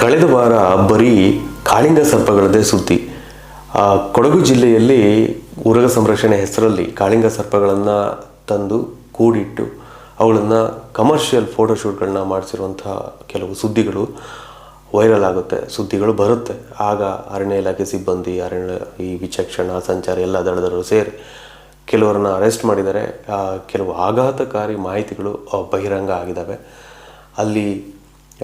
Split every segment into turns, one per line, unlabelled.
ಕಳೆದ ವಾರ ಬರೀ ಕಾಳಿಂಗ ಸರ್ಪಗಳದೇ ಸುದ್ದಿ. ಆ, ಕೊಡಗು ಜಿಲ್ಲೆಯಲ್ಲಿ ಉರಗ ಸಂರಕ್ಷಣೆ ಹೆಸರಲ್ಲಿ ಕಾಳಿಂಗ ಸರ್ಪಗಳನ್ನು ತಂದು ಕೂಡಿಟ್ಟು ಅವುಗಳನ್ನು ಕಮರ್ಷಿಯಲ್ ಫೋಟೋಶೂಟ್ಗಳನ್ನ ಮಾಡಿಸಿರುವಂತಹ ಕೆಲವು ಸುದ್ದಿಗಳು ವೈರಲ್ ಆಗುತ್ತೆ ಸುದ್ದಿಗಳು ಬರುತ್ತೆ. ಆಗ ಅರಣ್ಯ ಇಲಾಖೆ ಸಿಬ್ಬಂದಿ ಅರಣ್ಯ ಈ ವಿಚಕ್ಷಣ ಸಂಚಾರ ಎಲ್ಲ ದಳದವರು ಸೇರಿ ಕೆಲವರನ್ನ ಅರೆಸ್ಟ್ ಮಾಡಿದ್ದಾರೆ ಕೆಲವು ಆಘಾತಕಾರಿ ಮಾಹಿತಿಗಳು ಬಹಿರಂಗ ಆಗಿದ್ದಾವೆ ಅಲ್ಲಿ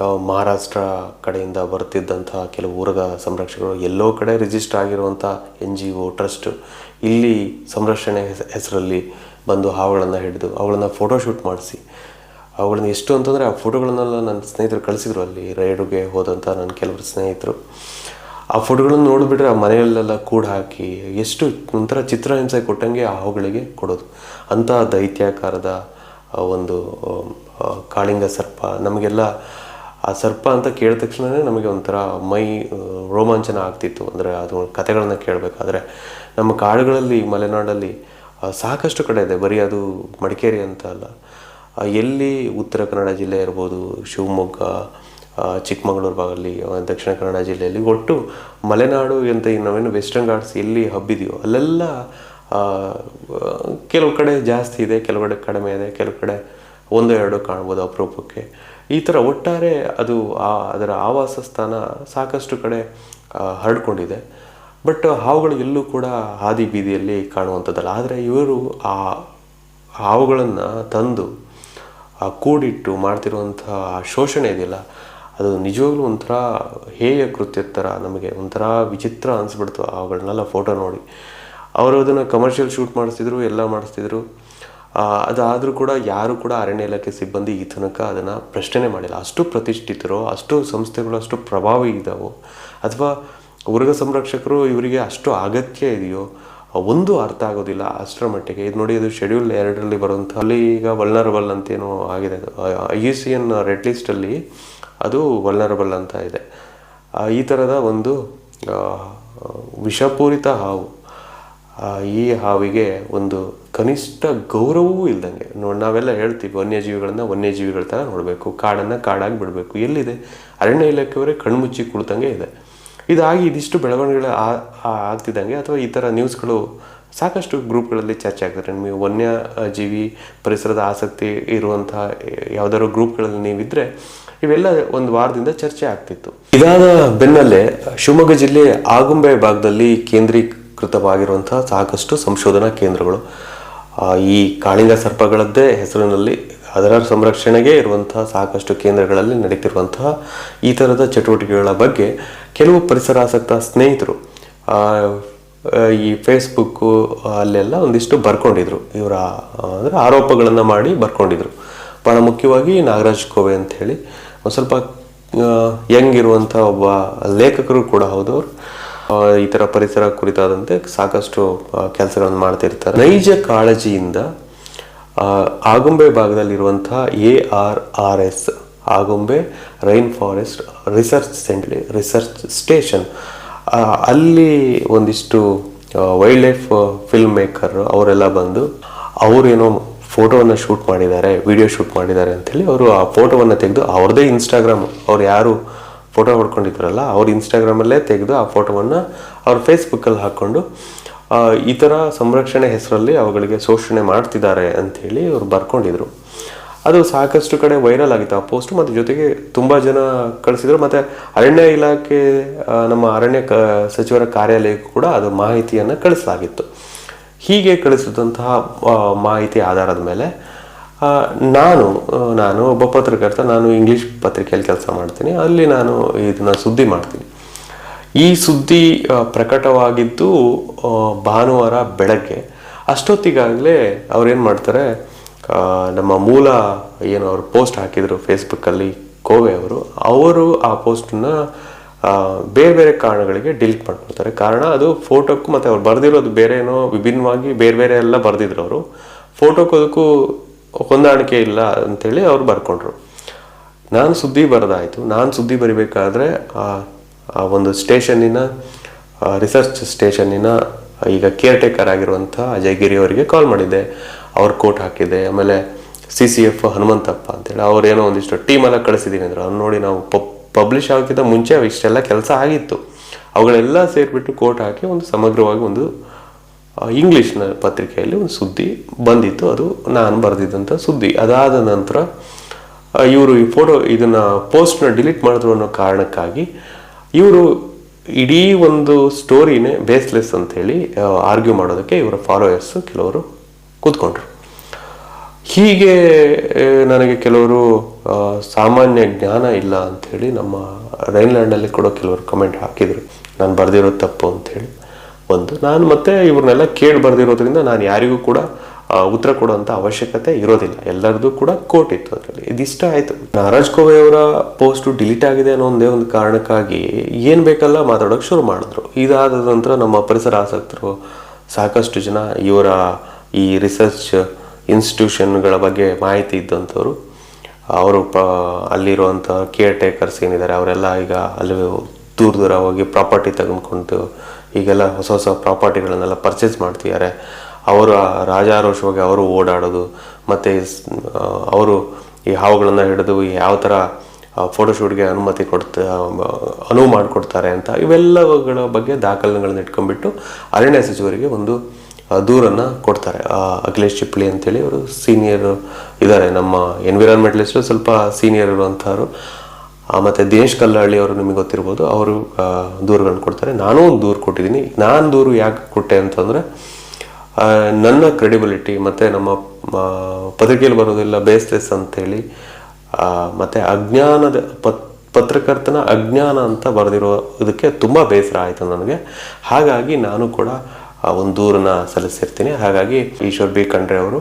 ಆ, ಮಹಾರಾಷ್ಟ್ರ ಕಡೆಯಿಂದ ಬರ್ತಿದ್ದಂತಹ ಕೆಲವು ಊರಗ ಸಂರಕ್ಷಕರು ಎಲ್ಲೋ ಕಡೆ ರಿಜಿಸ್ಟರ್ ಆಗಿರುವಂಥ ಎನ್ ಜಿ ಒ ಟ್ರಸ್ಟ್ ಇಲ್ಲಿ ಸಂರಕ್ಷಣೆ ಹೆಸ- ಹೆಸರಲ್ಲಿ ಬಂದು ಹಾವುಗಳನ್ನು ಹಿಡಿದು ಅವುಗಳನ್ನ ಫೋಟೋಶೂಟ್ ಮಾಡಿಸಿ. ಅವುಗಳನ್ನ ಎಷ್ಟು ಅಂತಂದರೆ ಆ ಫೋಟೋಗಳನ್ನೆಲ್ಲ ನನ್ನ ಸ್ನೇಹಿತರು ಕಳಿಸಿದ್ರು ಅಲ್ಲಿ ರೈಡುಗೆ ಹೋದಂಥ ನನ್ನ ಕೆಲವರು ಸ್ನೇಹಿತರು. ಆ ಫೋಟೋಗಳನ್ನು ನೋಡಿಬಿಟ್ರೆ ಆ ಮನೆಯಲ್ಲೆಲ್ಲ ಕೂಡ ಹಾಕಿ ಎಷ್ಟು ಒಂಥರ ಚಿತ್ರಹಿಂಸೆ ಕೊಟ್ಟಂಗೆ ಆ ಹಾವುಗಳಿಗೆ ಕೊಡೋದು. ಅಂತಹ ದೈತ್ಯಾಕಾರದ ಒಂದು ಕಾಳಿಂಗ ಸರ್ಪ ನಮಗೆಲ್ಲ ಆ ಸರ್ಪ ಅಂತ ಕೇಳಿದ ತಕ್ಷಣವೇ ನಮಗೆ ಒಂಥರ ಮೈ ರೋಮಾಂಚನ ಆಗ್ತಿತ್ತು. ಅಂದರೆ ಅದು ಕಥೆಗಳನ್ನು ಕೇಳಬೇಕಾದ್ರೆ ನಮ್ಮ ಕಾಡುಗಳಲ್ಲಿ, ಮಲೆನಾಡಲ್ಲಿ ಸಾಕಷ್ಟು ಕಡೆ ಇದೆ. ಬರೀ ಅದು ಮಡಿಕೇರಿ ಅಂತ ಅಲ್ಲ. ಎಲ್ಲಿ ಉತ್ತರ ಕನ್ನಡ ಜಿಲ್ಲೆ ಇರ್ಬೋದು, ಶಿವಮೊಗ್ಗ ಚಿಕ್ಕಮಗಳೂರು ಭಾಗದಲ್ಲಿ ದಕ್ಷಿಣ ಕನ್ನಡ ಜಿಲ್ಲೆಯಲ್ಲಿ ಒಟ್ಟು ಮಲೆನಾಡು ಅಂತ ನಾವೇನು ವೆಸ್ಟರ್ನ್ ಘಾಟ್ಸ್ ಎಲ್ಲಿ ಹಬ್ಬಿದೆಯೋ, ಅಲ್ಲೆಲ್ಲ ಕೆಲವು ಕಡೆ ಜಾಸ್ತಿ ಇದೆ, ಕೆಲವು ಕಡೆ ಕಡಿಮೆ ಇದೆ, ಕೆಲವು ಕಡೆ ಒಂದು, ಎರಡು ಕಾಣ್ಬೋದು ಅಪರೂಪಕ್ಕೆ. ಈ ಥರ ಒಟ್ಟಾರೆ ಅದು ಆ ಅದರ ಆವಾಸ ಸ್ಥಾನ ಸಾಕಷ್ಟು ಕಡೆ ಹರಡ್ಕೊಂಡಿದೆ. ಬಟ್ ಹಾವುಗಳು ಎಲ್ಲೂ ಕೂಡ ಹಾದಿ ಬೀದಿಯಲ್ಲಿ ಕಾಣುವಂಥದ್ದಲ್ಲ. ಆದರೆ ಇವರು ಆ ಹಾವುಗಳನ್ನು ತಂದು, ಆ ಕೂಡಿಟ್ಟು ಮಾಡ್ತಿರುವಂತಹ ಶೋಷಣೆ ಇದೆಯಲ್ಲ, ಅದು ನಿಜವಾಗ್ಲೂ ಒಂಥರ ಹೇಯ ಕೃತ್ಯದ ಥರ ನಮಗೆ, ಒಂಥರ ವಿಚಿತ್ರ ಅನಿಸ್ಬಿಡ್ತು ಅವುಗಳನ್ನೆಲ್ಲ ಫೋಟೋ ನೋಡಿ. ಅವರು ಅದನ್ನು ಕಮರ್ಷಿಯಲ್ ಶೂಟ್ ಮಾಡಿಸ್ತಿದ್ರು, ಎಲ್ಲ ಮಾಡಿಸ್ತಿದ್ರು. ಅದಾದರೂ ಕೂಡ ಯಾರು ಕೂಡ ಅರಣ್ಯ ಇಲಾಖೆ ಸಿಬ್ಬಂದಿ ಈ ತನಕ ಅದನ್ನು ಪ್ರಶ್ನೆ ಮಾಡಿಲ್ಲ. ಅಷ್ಟು ಪ್ರತಿಷ್ಠಿತರು, ಅಷ್ಟು ಸಂಸ್ಥೆಗಳು ಅಷ್ಟು ಪ್ರಭಾವಿ ಇದ್ದಾವೋ ಅಥವಾ ಉರ್ಗ ಸಂರಕ್ಷಕರು ಇವರಿಗೆ ಅಷ್ಟು ಅಗತ್ಯ ಇದೆಯೋ, ಒಂದು ಅರ್ಥ ಆಗೋದಿಲ್ಲ ಅಷ್ಟರ ಮಟ್ಟಿಗೆ. ಇದು ನೋಡಿ ಅದು ಶೆಡ್ಯೂಲ್ ಎರಡರಲ್ಲಿ ಬರುವಂಥ ಅಲ್ಲಿ ಈಗ ವಲ್ನರಬಲ್ ಅಂತೇನೋ ಆಗಿದೆ. ಅದು ಐ ಸಿ ಎನ್ ರೆಡ್ ಲಿಸ್ಟಲ್ಲಿ ಅದು ವಲ್ನರಬಲ್ ಅಂತ ಇದೆ. ಈ ಥರದ ಒಂದು ವಿಷಪೂರಿತ ಹಾವು. ಈ ಹಾವಿಗೆ ಒಂದು ಕನಿಷ್ಠ ಗೌರವವೂ ಇಲ್ದಂಗೆ. ನೋಡಿ ನಾವೆಲ್ಲ ಹೇಳ್ತೀವಿ, ವನ್ಯಜೀವಿಗಳನ್ನ ವನ್ಯಜೀವಿಗಳ ಥರ ನೋಡಬೇಕು. ಕಾಡನ್ನು ಕಾಡಾಗಿ ಬಿಡಬೇಕು. ಎಲ್ಲಿದೆ? ಅರಣ್ಯ ಇಲಾಖೆಯವರೇ ಕಣ್ಮುಚ್ಚಿ ಕುಳಿತಂಗೆ ಇದೆ. ಇದಾಗಿ ಇದಿಷ್ಟು ಬೆಳವಣಿಗೆಗಳು ಆಗ್ತಿದ್ದಂಗೆ. ಅಥವಾ ಈ ಥರ ನ್ಯೂಸ್ಗಳು ಸಾಕಷ್ಟು ಗ್ರೂಪ್ಗಳಲ್ಲಿ ಚರ್ಚೆ ಆಗ್ತಾರೆ ನಿಮಗೆ ವನ್ಯ ಜೀವಿ ಪರಿಸರದ ಆಸಕ್ತಿ ಇರುವಂತಹ ಯಾವುದಾದ್ರು ಗ್ರೂಪ್ಗಳಲ್ಲಿ ನೀವಿದ್ರೆ ಇವೆಲ್ಲ ಒಂದು ವಾರದಿಂದ ಚರ್ಚೆ ಆಗ್ತಿತ್ತು. ಇದಾದ ಬೆನ್ನಲ್ಲೇ ಶಿವಮೊಗ್ಗ ಜಿಲ್ಲೆ ಆಗುಂಬೆ ಭಾಗದಲ್ಲಿ ಕೇಂದ್ರೀಕೃತವಾಗಿರುವಂತಹ ಸಾಕಷ್ಟು ಸಂಶೋಧನಾ ಕೇಂದ್ರಗಳು. ಈ ಕಾಳಿಂಗ ಸರ್ಪಗಳದ್ದೇ ಹೆಸರಿನಲ್ಲಿ ಅದರ ಸಂರಕ್ಷಣೆಗೆ ಇರುವಂತಹ ಸಾಕಷ್ಟು ಕೇಂದ್ರಗಳಲ್ಲಿ ನಡೀತಿರುವಂತಹ ಈ ಥರದ ಚಟುವಟಿಕೆಗಳ ಬಗ್ಗೆ ಕೆಲವು ಪರಿಸರಾಸಕ್ತ ಸ್ನೇಹಿತರು ಈ ಫೇಸ್ಬುಕ್ಕು ಅಲ್ಲೆಲ್ಲ ಒಂದಿಷ್ಟು ಬರ್ಕೊಂಡಿದ್ರು. ಇವರ ಅಂದರೆ ಆರೋಪಗಳನ್ನು ಮಾಡಿ ಬರ್ಕೊಂಡಿದ್ರು. ಭಾಳ ಮುಖ್ಯವಾಗಿ ನಾಗರಾಜ್ ಕೋವೆ ಅಂತ ಹೇಳಿ. ಒಂದು ಸ್ವಲ್ಪ ಯಂಗ್ ಇರುವಂಥ ಒಬ್ಬ ಲೇಖಕರು ಕೂಡ ಹೌದು ಅವರು. ಈ ಥರ ಪರಿಸರ ಕುರಿತಾದಂತೆ ಸಾಕಷ್ಟು ಕೆಲಸಗಳನ್ನು ಮಾಡ್ತಿರ್ತಾರೆ. ನೈಜ ಕಾಳಜಿಯಿಂದ Agumbe ಭಾಗದಲ್ಲಿರುವಂತಹ A R R S, Agumbe rain forest research centre, research station ಅಲ್ಲಿ ಒಂದಿಷ್ಟು ವೈಲ್ಡ್ ಲೈಫ್ ಫಿಲ್ಮ್ ಮೇಕರ್ ಅವರೆಲ್ಲ ಬಂದು ಅವರೇನೋ ಫೋಟೋವನ್ನು ಶೂಟ್ ಮಾಡಿದ್ದಾರೆ, ವಿಡಿಯೋ ಶೂಟ್ ಮಾಡಿದ್ದಾರೆ ಅಂಥೇಳಿ ಅವರು ಆ ಫೋಟೋವನ್ನು ತೆಗೆದು ಅವ್ರದ್ದೇ ಇನ್ಸ್ಟಾಗ್ರಾಮ್, ಅವ್ರು ಯಾರು ಫೋಟೋ ಹೊಡ್ಕೊಂಡಿದ್ರಲ್ಲ ಅವ್ರ ಇನ್ಸ್ಟಾಗ್ರಾಮಲ್ಲೇ ತೆಗೆದು ಆ ಫೋಟೋವನ್ನು ಅವ್ರ ಫೇಸ್ಬುಕ್ಕಲ್ಲಿ ಹಾಕ್ಕೊಂಡು ಈ ಥರ ಸಂರಕ್ಷಣೆ ಹೆಸರಲ್ಲಿ ಅವುಗಳಿಗೆ ಶೋಷಣೆ ಮಾಡ್ತಿದ್ದಾರೆ ಅಂಥೇಳಿ ಅವ್ರು ಬರ್ಕೊಂಡಿದ್ರು. ಅದು ಸಾಕಷ್ಟು ಕಡೆ ವೈರಲ್ ಆಗಿತ್ತು. ಆ ಪೋಸ್ಟ್ ಮತ್ತು ಜೊತೆಗೆ ತುಂಬ ಜನ ಕಳಿಸಿದರು. ಮತ್ತು ಅರಣ್ಯ ಇಲಾಖೆ ನಮ್ಮ ಅರಣ್ಯ ಕ, ಸಚಿವರ ಕಾರ್ಯಾಲಯಕ್ಕೂ ಕೂಡ ಅದು ಮಾಹಿತಿಯನ್ನು ಕಳಿಸಲಾಗಿತ್ತು. ಹೀಗೆ ಕಳಿಸಿದಂತಹ ಮಾಹಿತಿ ಆಧಾರದ ಮೇಲೆ ನಾನು ನಾನು ಒಬ್ಬ ಪತ್ರಕರ್ತ, ನಾನು ಇಂಗ್ಲೀಷ್ ಪತ್ರಿಕೆಯಲ್ಲಿ ಕೆಲಸ ಮಾಡ್ತೀನಿ. ಅಲ್ಲಿ ನಾನು ಇದನ್ನ ಸುದ್ದಿ ಮಾಡ್ತೀನಿ. ಈ ಸುದ್ದಿ ಪ್ರಕಟವಾಗಿದ್ದು ಭಾನುವಾರ ಬೆಳಗ್ಗೆ. ಅಷ್ಟೊತ್ತಿಗಾಗಲೇ ಅವ್ರೇನು ಮಾಡ್ತಾರೆ ನಮ್ಮ ಮೂಲ ಏನು ಅವರು ಪೋಸ್ಟ್ ಹಾಕಿದ್ರು ಫೇಸ್ಬುಕ್ಕಲ್ಲಿ ಕೋವೆ ಅವರು ಅವರು ಆ ಪೋಸ್ಟನ್ನ ಬೇರೆ ಬೇರೆ ಕಾರಣಗಳಿಗೆ ಡಿಲೀಟ್ ಮಾಡ್ಕೊಳ್ತಾರೆ. ಕಾರಣ ಅದು ಫೋಟೋಕ್ಕೂ ಮತ್ತು ಅವ್ರು ಬರೆದಿರೋದು ಬೇರೆ ಏನೋ ವಿಭಿನ್ನವಾಗಿ ಬೇರೆ ಬೇರೆ ಎಲ್ಲ ಬರೆದಿದ್ರು ಅವರು. ಫೋಟೋಕ್ಕೂ ಅದಕ್ಕೂ ಹೊಂದಾಣಿಕೆ ಇಲ್ಲ ಅಂಥೇಳಿ ಅವ್ರು ಬರ್ಕೊಂಡ್ರು. ನಾನು ಸುದ್ದಿ ಬರೆದಾಯಿತು. ನಾನು ಸುದ್ದಿ ಬರಿಬೇಕಾದ್ರೆ, ಆ ಒಂದು ಸ್ಟೇಷನ್ನಿನ ರಿಸರ್ಚ್ ಸ್ಟೇಷನ್ನಿನ, ಈಗ ಕೇರ್ ಟೇಕರ್ ಆಗಿರುವಂಥ ಅಜಯ್ ಗಿರಿ ಅವರಿಗೆ ಕಾಲ್ ಮಾಡಿದ್ದೆ. ಅವ್ರ ಕೋಟ್ ಹಾಕಿದ್ದೆ. ಆಮೇಲೆ ಸಿ ಸಿ ಎಫ್ ಹನುಮಂತಪ್ಪ ಅಂತೇಳಿ ಅವ್ರೇನೋ ಒಂದಿಷ್ಟು ಟೀಮೆಲ್ಲ ಕಳಿಸಿದ್ದೀನಿ ಅಂದ್ರೆ. ಅವ್ರು ನೋಡಿ ನಾವು ಪಬ್ಲಿಷ್ ಆಗೋಕ್ಕಿಂತ ಮುಂಚೆ ಇಷ್ಟೆಲ್ಲ ಕೆಲಸ ಆಗಿತ್ತು. ಅವುಗಳೆಲ್ಲ ಸೇರಿಬಿಟ್ಟು ಕೋಟ್ ಹಾಕಿ ಒಂದು ಸಮಗ್ರವಾಗಿ ಒಂದು ಇಂಗ್ಲಿಷ್ನ ಪತ್ರಿಕೆಯಲ್ಲಿ ಒಂದು ಸುದ್ದಿ ಬಂದಿತ್ತು. ಅದು ನಾನು ಬರೆದಿದ್ದಂಥ ಸುದ್ದಿ. ಅದಾದ ನಂತರ ಇವರು ಈ ಫೋಟೋ ಇದನ್ನು ಪೋಸ್ಟ್ನ ಡಿಲೀಟ್ ಮಾಡಿದ್ರು ಅನ್ನೋ ಕಾರಣಕ್ಕಾಗಿ ಇವರು ಇಡೀ ಒಂದು ಸ್ಟೋರಿನೇ ಬೇಸ್ಲೆಸ್ ಅಂತೇಳಿ ಆರ್ಗ್ಯೂ ಮಾಡೋದಕ್ಕೆ ಇವರ ಫಾಲೋಯರ್ಸ್ ಕೆಲವರು ಕೂತ್ಕೊಂಡ್ರು. ಹೀಗೆ ನನಗೆ ಕೆಲವರು ಸಾಮಾನ್ಯ ಜ್ಞಾನ ಇಲ್ಲ ಅಂಥೇಳಿ ನಮ್ಮ ರೈನ್ಲ್ಯಾಂಡಲ್ಲಿ ಕೂಡ ಕೆಲವರು ಕಮೆಂಟ್ ಹಾಕಿದರು. ನಾನು ಬರೆದಿರೋದು ತಪ್ಪು ಅಂಥೇಳಿ. ಒಂದು. ನಾನು ಮತ್ತೆ ಇವ್ರನ್ನೆಲ್ಲ ಕೇಳಿ ಬರೆದಿರೋದ್ರಿಂದ ನಾನು ಯಾರಿಗೂ ಕೂಡ ಉತ್ತರ ಕೊಡುವಂಥ ಅವಶ್ಯಕತೆ ಇರೋದಿಲ್ಲ. ಎಲ್ಲರದ್ದು ಕೂಡ ಕೋರ್ಟ್ ಇತ್ತು ಅದರಲ್ಲಿ. ಇದಿಷ್ಟ ಆಯಿತು. ನಾರಾಜ್ ಕೋವೆ ಅವರ ಪೋಸ್ಟು ಡಿಲೀಟ್ ಆಗಿದೆ ಅನ್ನೋ ಒಂದೇ ಒಂದು ಕಾರಣಕ್ಕಾಗಿ ಏನು ಬೇಕಲ್ಲ ಮಾತಾಡೋಕೆ ಶುರು ಮಾಡಿದ್ರು. ಇದಾದ ನಂತರ ನಮ್ಮ ಪರಿಸರ ಆಸಕ್ತರು ಸಾಕಷ್ಟು ಜನ ಇವರ ಈ ರಿಸರ್ಚ್ ಇನ್ಸ್ಟಿಟ್ಯೂಷನ್ಗಳ ಬಗ್ಗೆ ಮಾಹಿತಿ ಇದ್ದಂಥವ್ರು. ಅವರು ಪ ಅಲ್ಲಿರುವಂಥ ಕೇರ್ ಟೇಕರ್ಸ್ ಏನಿದ್ದಾರೆ, ಅವರೆಲ್ಲ ಈಗ ಅಲ್ಲಿ ದೂರ ದೂರ ಹೋಗಿ ಪ್ರಾಪರ್ಟಿ ತೆಗೆದುಕೊಂಡು ಈಗೆಲ್ಲ ಹೊಸ ಹೊಸ ಪ್ರಾಪರ್ಟಿಗಳನ್ನೆಲ್ಲ ಪರ್ಚೇಸ್ ಮಾಡ್ತಿದ್ದಾರೆ. ಅವರು ರಾಜಾರೋಷವಾಗಿ ಅವರು ಓಡಾಡೋದು, ಮತ್ತು ಅವರು ಈ ಹಾವುಗಳನ್ನು ಹಿಡಿದು ಯಾವ ಥರ ಫೋಟೋಶೂಟ್ಗೆ ಅನುಮತಿ ಕೊಡ್ತ ಅನುವು ಮಾಡಿಕೊಡ್ತಾರೆ ಅಂತ ಇವೆಲ್ಲವುಗಳ ಬಗ್ಗೆ ದಾಖಲೆಗಳನ್ನ ಇಟ್ಕೊಂಡ್ಬಿಟ್ಟು ಅರಣ್ಯ ಸಚಿವರಿಗೆ ಒಂದು ದೂರನ್ನು ಕೊಡ್ತಾರೆ. ಅಖಿಲೇಶ್ ಚಿಪ್ಳಿ ಅಂತೇಳಿ ಅವರು ಸೀನಿಯರ್ ಇದ್ದಾರೆ. ನಮ್ಮ ಎನ್ವಿರಾನ್ಮೆಂಟಲಿಸ್ಟು ಸ್ವಲ್ಪ ಸೀನಿಯರ್ ಇರುವಂಥವ್ರು ಮತ್ತೆ ದಿನೇಶ್ ಕಲ್ಲಹಳ್ಳಿ ಅವರು ನಿಮಗೆ ಗೊತ್ತಿರ್ಬೋದು, ಅವರು ದೂರುಗಳನ್ನ ಕೊಡ್ತಾರೆ. ನಾನು ಒಂದು ದೂರು ಕೊಟ್ಟಿದ್ದೀನಿ. ನಾನು ದೂರು ಯಾಕೆ ಕೊಟ್ಟೆ ಅಂತಂದರೆ ನನ್ನ ಕ್ರೆಡಿಬಿಲಿಟಿ ಮತ್ತು ನಮ್ಮ ಪತ್ರಿಕೆಯಲ್ಲಿ ಬರೋದಿಲ್ಲ ಬೇಸ್ಲೆಸ್ ಅಂತೇಳಿ ಮತ್ತು ಅಜ್ಞಾನದ ಪತ್, ಪತ್ರಕರ್ತನ ಅಜ್ಞಾನ ಅಂತ ಬರೆದಿರೋ ಇದಕ್ಕೆ ತುಂಬ ಬೇಸರ ಆಯಿತು ನನಗೆ. ಹಾಗಾಗಿ ನಾನು ಕೂಡ ಒಂದು ದೂರನ್ನ ಸಲ್ಲಿಸಿರ್ತೀನಿ ಹಾಗಾಗಿ ಈಶ್ವರ್ ಬಿ. ಖಂಡ್ರೆ ಅವರು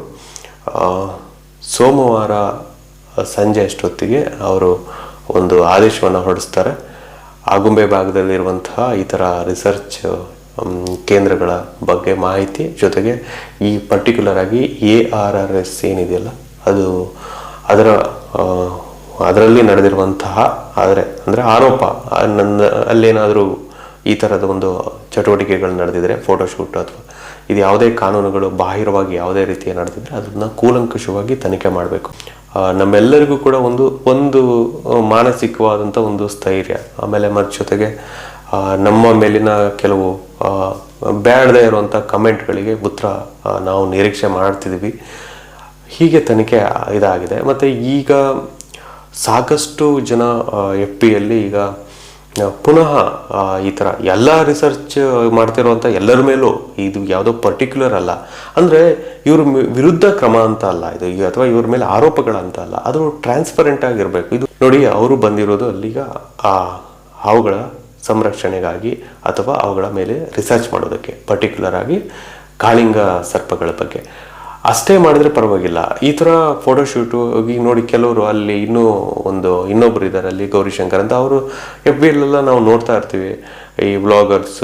ಸೋಮವಾರ ಸಂಜೆ ಅಷ್ಟೊತ್ತಿಗೆ ಅವರು ಒಂದು ಆದೇಶವನ್ನು ಹೊರಡಿಸ್ತಾರೆ. ಆಗುಂಬೆ ಭಾಗದಲ್ಲಿರುವಂತಹ ಈ ಥರ ರಿಸರ್ಚ್ ಕೇಂದ್ರಗಳ ಬಗ್ಗೆ ಮಾಹಿತಿ ಜೊತೆಗೆ ಈ ಪರ್ಟಿಕ್ಯುಲರ್ ಆಗಿ ಎ ಆರ್ ಆರ್ ಎಸ್ ಏನಿದೆಯಲ್ಲ, ಅದು ಅದರ ಅದರಲ್ಲಿ ನಡೆದಿರುವಂತಹ, ಆದರೆ, ಅಂದರೆ ಆರೋಪ ನನ್ನ, ಅಲ್ಲೇನಾದರೂ ಈ ಥರದ ಒಂದು ಚಟುವಟಿಕೆಗಳು ನಡೆದಿದ್ರೆ ಫೋಟೋಶೂಟ್ ಅಥವಾ ಇದು ಯಾವುದೇ ಕಾನೂನುಗಳು ಬಾಹಿರವಾಗಿ ಯಾವುದೇ ರೀತಿಯ ನಡೆದಿದ್ರೆ, ಅದನ್ನು ಕೂಲಂಕುಷವಾಗಿ ತನಿಖೆ ಮಾಡಬೇಕು. ನಮ್ಮೆಲ್ಲರಿಗೂ ಕೂಡ ಒಂದು ಒಂದು ಮಾನಸಿಕವಾದಂಥ ಒಂದು ಸ್ಥೈರ್ಯ. ಆಮೇಲೆ ಮರ ಜೊತೆಗೆ ನಮ್ಮ ಮೇಲಿನ ಕೆಲವು ಬೇಡದೇ ಇರುವಂಥ ಕಮೆಂಟ್ಗಳಿಗೆ ಉತ್ತರ ನಾವು ನಿರೀಕ್ಷೆ ಮಾಡ್ತಿದ್ವಿ. ಹೀಗೆ ತನಿಖೆ ಇದಾಗಿದೆ. ಮತ್ತು ಈಗ ಸಾಕಷ್ಟು ಜನ ಎಫ್ ಪಿಯಲ್ಲಿ ಈಗ ಪುನಃ ಈ ಥರ ಎಲ್ಲ ರಿಸರ್ಚ್ ಮಾಡ್ತಿರುವಂಥ ಎಲ್ಲರ ಮೇಲೂ ಇದು ಯಾವುದೋ ಪರ್ಟಿಕ್ಯುಲರ್ ಅಲ್ಲ. ಅಂದರೆ ಇವ್ರ ವಿರುದ್ಧ ಕ್ರಮ ಅಂತ ಅಲ್ಲ ಇದು ಅಥವಾ ಇವ್ರ ಮೇಲೆ ಆರೋಪಗಳಂತ ಅಲ್ಲ. ಅದು ಟ್ರಾನ್ಸ್ಪರೆಂಟ್ ಆಗಿರಬೇಕು. ಇದು ನೋಡಿ, ಅವರು ಬಂದಿರೋದು ಅಲ್ಲಿಗ, ಆ ಹಾವುಗಳ ಸಂರಕ್ಷಣೆಗಾಗಿ ಅಥವಾ ಅವುಗಳ ಮೇಲೆ ರಿಸರ್ಚ್ ಮಾಡೋದಕ್ಕೆ ಪರ್ಟಿಕ್ಯುಲರ್ ಆಗಿ ಕಾಳಿಂಗ ಸರ್ಪಗಳ ಬಗ್ಗೆ. ಅಷ್ಟೇ ಮಾಡಿದ್ರೆ ಪರವಾಗಿಲ್ಲ. ಈ ಥರ ಫೋಟೋಶೂಟು ಈಗ ನೋಡಿ ಕೆಲವರು ಅಲ್ಲಿ ಇನ್ನೂ ಒಂದು ಇನ್ನೊಬ್ಬರು ಇದ್ದಾರೆ ಅಲ್ಲಿ ಗೌರಿಶಂಕರ್ ಅಂತ. ಅವರು ಎಫ್ ಬಿ ಎಲ್ಲೆಲ್ಲ ನಾವು ನೋಡ್ತಾ ಇರ್ತೀವಿ. ಈ ಬ್ಲಾಗರ್ಸ್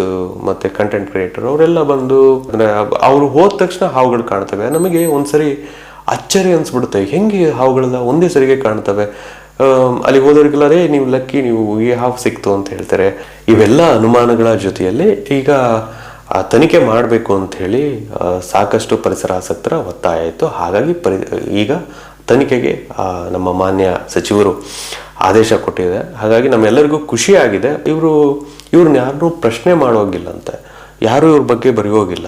ಮತ್ತು ಕಂಟೆಂಟ್ ಕ್ರಿಯೇಟರ್ ಅವರೆಲ್ಲ ಬಂದು, ಅಂದರೆ ಅವರು ಹೋದ ತಕ್ಷಣ ಹಾವುಗಳು ಕಾಣ್ತವೆ. ನಮಗೆ ಒಂದ್ಸರಿ ಅಚ್ಚರಿ ಅನಿಸ್ಬಿಡುತ್ತೆ. ಹೆಂಗೆ ಹಾವುಗಳೆಲ್ಲ ಒಂದೇ ಸರಿಗೆ ಕಾಣ್ತವೆ? ಅಲ್ಲಿಗೆ ಅಲ್ಲಿ ಹೋದವ್ರಿಗೆಲ್ಲ ರೇ ನೀವು ಲಕ್ಕಿ, ನೀವು ಈ ಹಾವು ಸಿಕ್ತು ಅಂತ ಹೇಳ್ತಾರೆ. ಇವೆಲ್ಲ ಅನುಮಾನಗಳ ಜೊತೆಯಲ್ಲಿ ಈಗ ಆ, ತನಿಖೆ ಮಾಡಬೇಕು ಅಂತ ಹೇಳಿ ಸಾಕಷ್ಟು ಪರಿಸರ ಆಸಕ್ತರ ಒತ್ತಾಯ ಇತ್ತು. ಹಾಗಾಗಿ ಪರಿ ಈಗ ತನಿಖೆಗೆ ನಮ್ಮ ಮಾನ್ಯ ಸಚಿವರು ಆದೇಶ ಕೊಟ್ಟಿದೆ. ಹಾಗಾಗಿ ನಮ್ಮೆಲ್ಲರಿಗೂ ಖುಷಿಯಾಗಿದೆ ಇವರು ಇವ್ರನ್ನ ಯಾರನ್ನೂ ಪ್ರಶ್ನೆ ಮಾಡೋಗಿಲ್ಲಂತೆ ಯಾರೂ ಇವ್ರ ಬಗ್ಗೆ ಬರೆಯೋಗಿಲ್ಲ.